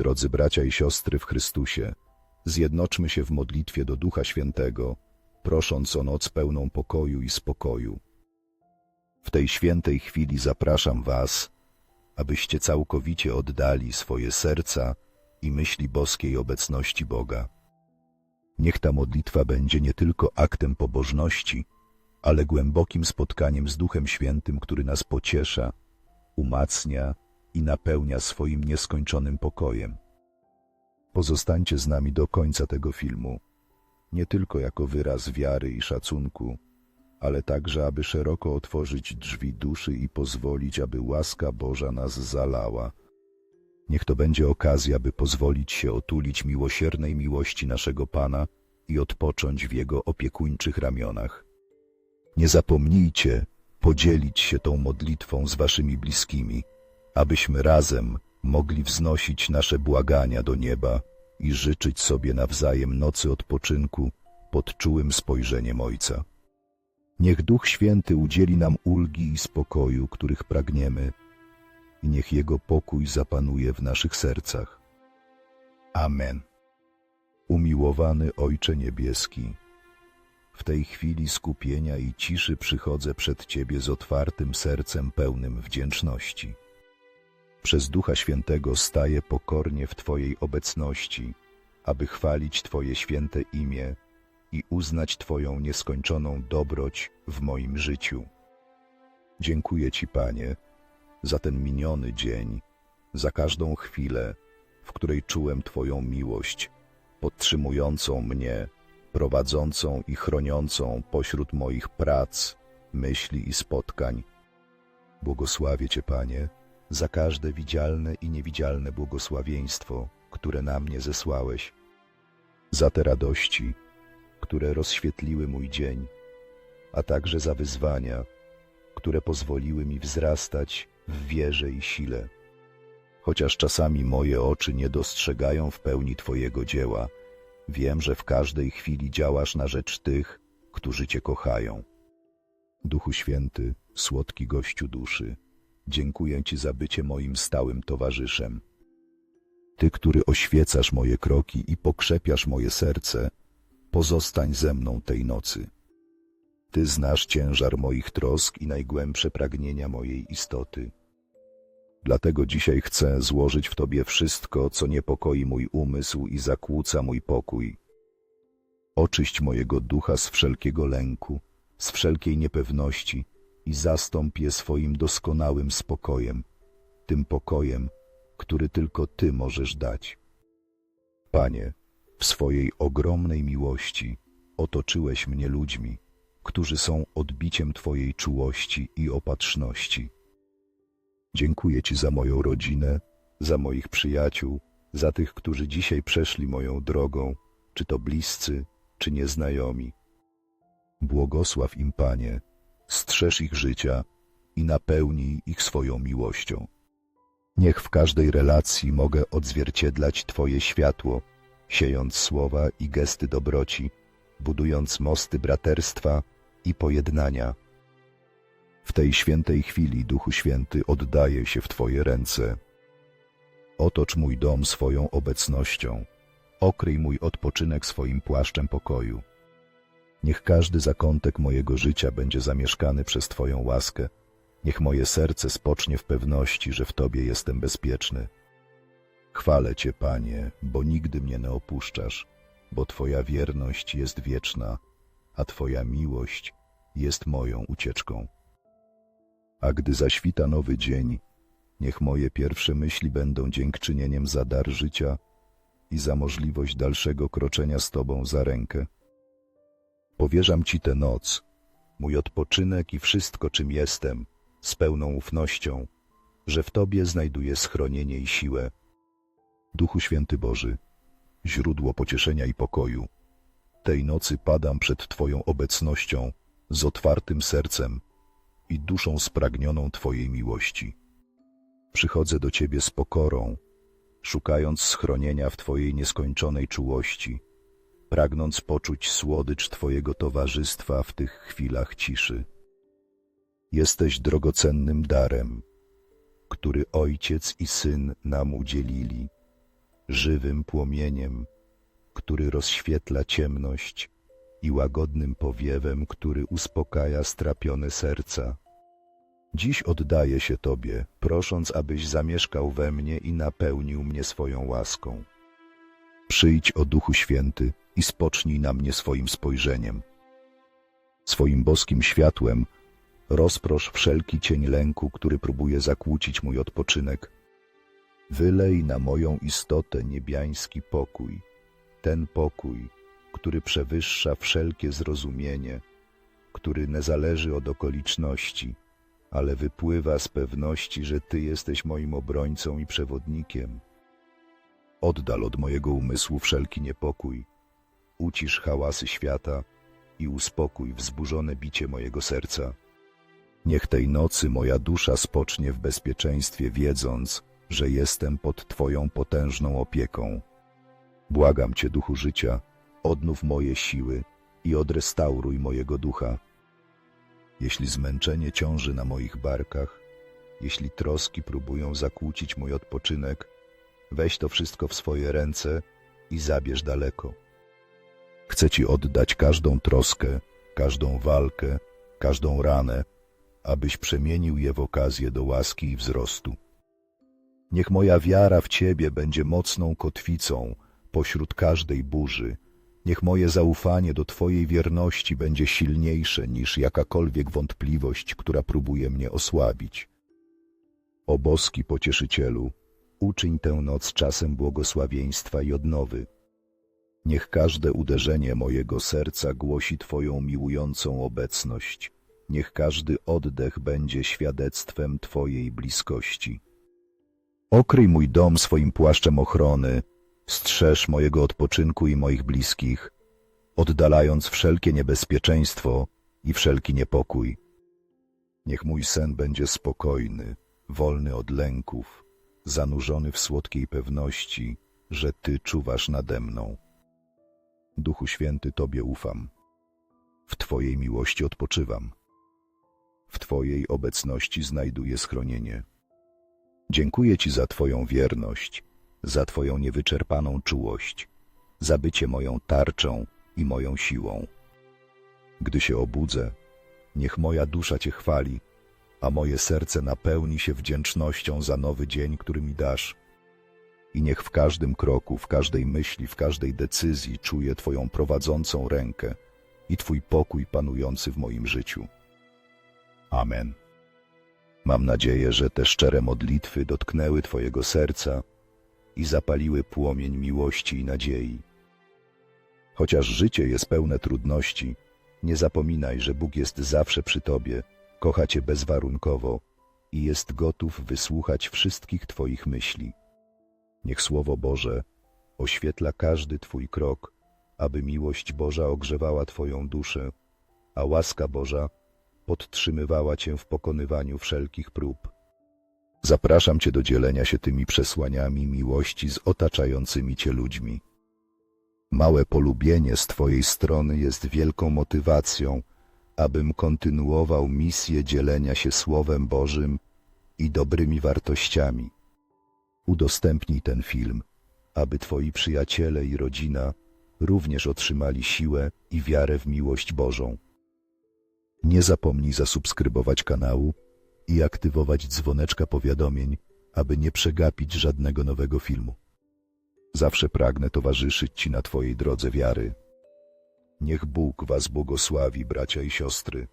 Drodzy bracia i siostry w Chrystusie, zjednoczmy się w modlitwie do Ducha Świętego, prosząc o noc pełną pokoju i spokoju. W tej świętej chwili zapraszam Was, abyście całkowicie oddali swoje serca i myśli boskiej obecności Boga. Niech ta modlitwa będzie nie tylko aktem pobożności, ale głębokim spotkaniem z Duchem Świętym, który nas pociesza, umacnia i napełnia swoim nieskończonym pokojem. Pozostańcie z nami do końca tego filmu, nie tylko jako wyraz wiary i szacunku, ale także, aby szeroko otworzyć drzwi duszy i pozwolić, aby łaska Boża nas zalała. Niech to będzie okazja, by pozwolić się otulić miłosiernej miłości naszego Pana i odpocząć w Jego opiekuńczych ramionach. Nie zapomnijcie podzielić się tą modlitwą z waszymi bliskimi, abyśmy razem mogli wznosić nasze błagania do nieba i życzyć sobie nawzajem nocy odpoczynku pod czułym spojrzeniem Ojca. Niech Duch Święty udzieli nam ulgi i spokoju, których pragniemy, i niech Jego pokój zapanuje w naszych sercach. Amen. Umiłowany Ojcze Niebieski, w tej chwili skupienia i ciszy przychodzę przed Ciebie z otwartym sercem pełnym wdzięczności. Przez Ducha Świętego staję pokornie w Twojej obecności, aby chwalić Twoje święte imię i uznać Twoją nieskończoną dobroć w moim życiu. Dziękuję Ci, Panie, za ten miniony dzień, za każdą chwilę, w której czułem Twoją miłość, podtrzymującą mnie, prowadzącą i chroniącą pośród moich prac, myśli i spotkań. Błogosławię Cię, Panie, za każde widzialne i niewidzialne błogosławieństwo, które na mnie zesłałeś, za te radości, które rozświetliły mój dzień, a także za wyzwania, które pozwoliły mi wzrastać w wierze i sile. Chociaż czasami moje oczy nie dostrzegają w pełni Twojego dzieła, wiem, że w każdej chwili działasz na rzecz tych, którzy Cię kochają. Duchu Święty, słodki gościu duszy, dziękuję Ci za bycie moim stałym towarzyszem. Ty, który oświecasz moje kroki i pokrzepiasz moje serce, pozostań ze mną tej nocy. Ty znasz ciężar moich trosk i najgłębsze pragnienia mojej istoty. Dlatego dzisiaj chcę złożyć w Tobie wszystko, co niepokoi mój umysł i zakłóca mój pokój. Oczyść mojego ducha z wszelkiego lęku, z wszelkiej niepewności i zastąp je swoim doskonałym spokojem, tym pokojem, który tylko Ty możesz dać. Panie, w swojej ogromnej miłości otoczyłeś mnie ludźmi, którzy są odbiciem Twojej czułości i opatrzności. Dziękuję Ci za moją rodzinę, za moich przyjaciół, za tych, którzy dzisiaj przeszli moją drogą, czy to bliscy, czy nieznajomi. Błogosław im, Panie, strzeż ich życia i napełnij ich swoją miłością. Niech w każdej relacji mogę odzwierciedlać Twoje światło, siejąc słowa i gesty dobroci, budując mosty braterstwa i pojednania. W tej świętej chwili, Duchu Święty, oddaję się w Twoje ręce. Otocz mój dom swoją obecnością, okryj mój odpoczynek swoim płaszczem pokoju. Niech każdy zakątek mojego życia będzie zamieszkany przez Twoją łaskę. Niech moje serce spocznie w pewności, że w Tobie jestem bezpieczny. Chwalę Cię, Panie, bo nigdy mnie nie opuszczasz, bo Twoja wierność jest wieczna, a Twoja miłość jest moją ucieczką. A gdy zaświta nowy dzień, niech moje pierwsze myśli będą dziękczynieniem za dar życia i za możliwość dalszego kroczenia z Tobą za rękę. Powierzam Ci tę noc, mój odpoczynek i wszystko, czym jestem, z pełną ufnością, że w Tobie znajduję schronienie i siłę. Duchu Święty Boży, źródło pocieszenia i pokoju, tej nocy padam przed Twoją obecnością z otwartym sercem i duszą spragnioną Twojej miłości. Przychodzę do Ciebie z pokorą, szukając schronienia w Twojej nieskończonej czułości, pragnąc poczuć słodycz Twojego towarzystwa w tych chwilach ciszy. Jesteś drogocennym darem, który Ojciec i Syn nam udzielili, żywym płomieniem, który rozświetla ciemność i łagodnym powiewem, który uspokaja strapione serca. Dziś oddaję się Tobie, prosząc, abyś zamieszkał we mnie i napełnił mnie swoją łaską. Przyjdź, o Duchu Święty, i spocznij na mnie swoim spojrzeniem. Swoim boskim światłem rozprosz wszelki cień lęku, który próbuje zakłócić mój odpoczynek. Wylej na moją istotę niebiański pokój, ten pokój, który przewyższa wszelkie zrozumienie, który nie zależy od okoliczności, ale wypływa z pewności, że Ty jesteś moim obrońcą i przewodnikiem. Oddal od mojego umysłu wszelki niepokój, ucisz hałasy świata i uspokój wzburzone bicie mojego serca. Niech tej nocy moja dusza spocznie w bezpieczeństwie, wiedząc, że jestem pod Twoją potężną opieką. Błagam Cię, duchu życia, odnów moje siły i odrestauruj mojego ducha. Jeśli zmęczenie ciąży na moich barkach, jeśli troski próbują zakłócić mój odpoczynek, weź to wszystko w swoje ręce i zabierz daleko. Chcę Ci oddać każdą troskę, każdą walkę, każdą ranę, abyś przemienił je w okazję do łaski i wzrostu. Niech moja wiara w Ciebie będzie mocną kotwicą pośród każdej burzy. Niech moje zaufanie do Twojej wierności będzie silniejsze niż jakakolwiek wątpliwość, która próbuje mnie osłabić. O boski pocieszycielu, uczyń tę noc czasem błogosławieństwa i odnowy. Niech każde uderzenie mojego serca głosi Twoją miłującą obecność. Niech każdy oddech będzie świadectwem Twojej bliskości. Okryj mój dom swoim płaszczem ochrony, strzeż mojego odpoczynku i moich bliskich, oddalając wszelkie niebezpieczeństwo i wszelki niepokój. Niech mój sen będzie spokojny, wolny od lęków, zanurzony w słodkiej pewności, że Ty czuwasz nade mną. Duchu Święty, Tobie ufam. W Twojej miłości odpoczywam. W Twojej obecności znajduję schronienie. Dziękuję Ci za Twoją wierność, za Twoją niewyczerpaną czułość, za bycie moją tarczą i moją siłą. Gdy się obudzę, niech moja dusza Cię chwali, a moje serce napełni się wdzięcznością za nowy dzień, który mi dasz. I niech w każdym kroku, w każdej myśli, w każdej decyzji czuję Twoją prowadzącą rękę i Twój pokój panujący w moim życiu. Amen. Mam nadzieję, że te szczere modlitwy dotknęły Twojego serca i zapaliły płomień miłości i nadziei. Chociaż życie jest pełne trudności, nie zapominaj, że Bóg jest zawsze przy Tobie, kocha Cię bezwarunkowo i jest gotów wysłuchać wszystkich Twoich myśli. Niech Słowo Boże oświetla każdy Twój krok, aby miłość Boża ogrzewała Twoją duszę, a łaska Boża podtrzymywała Cię w pokonywaniu wszelkich prób. Zapraszam Cię do dzielenia się tymi przesłaniami miłości z otaczającymi Cię ludźmi. Małe polubienie z Twojej strony jest wielką motywacją, abym kontynuował misję dzielenia się Słowem Bożym i dobrymi wartościami. Udostępnij ten film, aby Twoi przyjaciele i rodzina również otrzymali siłę i wiarę w miłość Bożą. Nie zapomnij zasubskrybować kanału i aktywować dzwoneczka powiadomień, aby nie przegapić żadnego nowego filmu. Zawsze pragnę towarzyszyć Ci na Twojej drodze wiary. Niech Bóg Was błogosławi, bracia i siostry.